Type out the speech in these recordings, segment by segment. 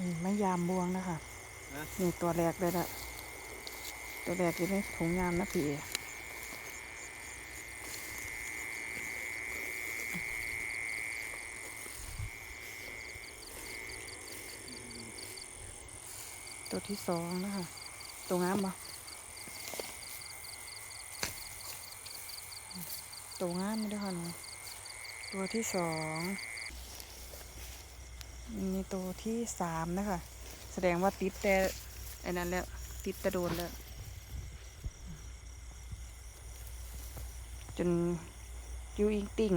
นี่ไม่ยามบวงนะคะนะนี่ตัวแรกเลยละตัวแรกอยู่ในถุงยามนะพี่เอตัวที่สองนะคะ ตัวงามปะตัวงามไม่ได้ค่ะหนูตัวที่สอง มีตัวที่สามนะคะ แสดงว่าติดแต่ไอ้นั้นแล้ว ติดแต่โดนแล้ว จนยูอิงติ่ง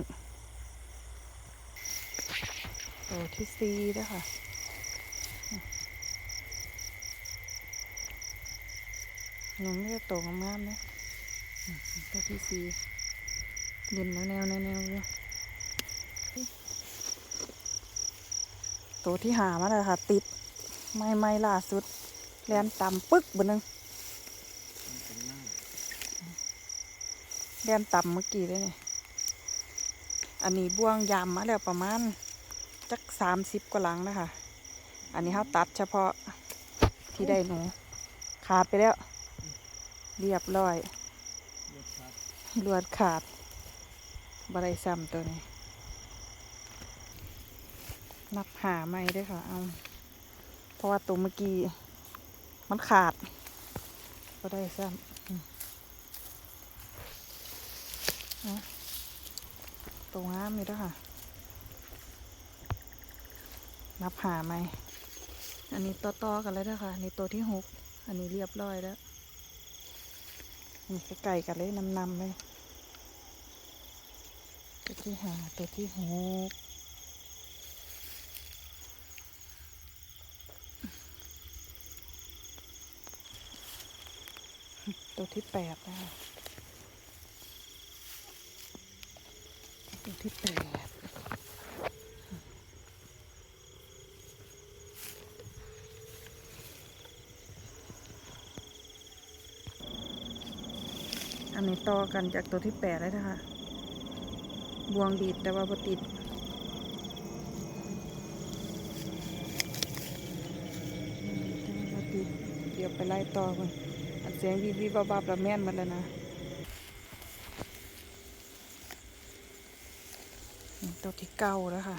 ตัวที่สี่นะคะหนูไม่ได้โตงามๆนะตัวที่สี่เด่นแนวแนวแนวแนวอยู่ ตัวที่หามาเลยค่ะ ติด ไม่ไม่ล่าสุดแลนต่ำปึ๊กบนนึงเป็นหน้าแลนต่ำเมื่อกี้เลยเนี่ยอันนี้บ่วงยามมาแล้วประมาณจักสามสิบกว่าหลังนะคะ อันนี้เขาตัดเฉพาะที่ได้หนู ขาดไปแล้ว เรียบร้อยลวดขาดบารซ้ำตัวนี้ นับหาไม่ด้วยค่ะ เอา เพราะว่าตัวเมื่อกี้ มันขาด ก็ได้ซ้ำอืมตัวงามนี่ด้วยค่ะ นับหาไหมอันนี้ต่อๆกันเลยนะคะอันนี้ตัวที่หก อันนี้เรียบร้อยแล้ว นี่ใกล้ๆกันเลยนำๆเลย ตัวที่หาตัวที่หก ตัวที่แปดนะคะตัวที่แปดอันนี้ต่อกันจากตัวที่แปดเลยนะคะบวงดีดแต่ว่าบ่ติดแต่ว่าติดเดี๋ยวไปไล่ต่อกันอัน เสียงวีวีบาบาประแม่นมาแล้วนะตัวที่เก้าแล้วค่ะ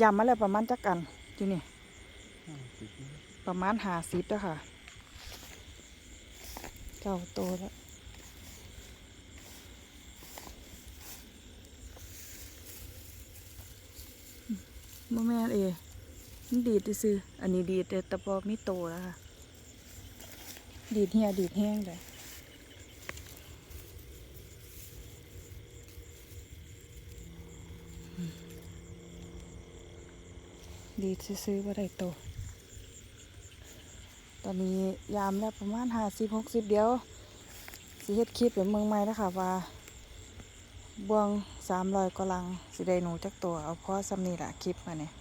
ยำมาแล้วประมาณจักกันที่นี่ประมาณหาสิบแล้วค่ะเก้าตัวแล้วบ่แม่เอมันดีดซื่อๆอันนี้ดีดแต่แต่พอมีโตแล้วค่ะ ดีดเหียดีดแห้งเลยดีดซื่อว่าได้โต ตอนนี้ยามแล้วประมาณห้าสิบหกสิบเดียวสิเฮ็ดคลิปเป็นเมืองใหม่นะคะว่าบวงสามรอยกว่าลังสิได้หนูจักตัวเอาเพราะซ้ำนี่แหละคลิปมาเนี่ย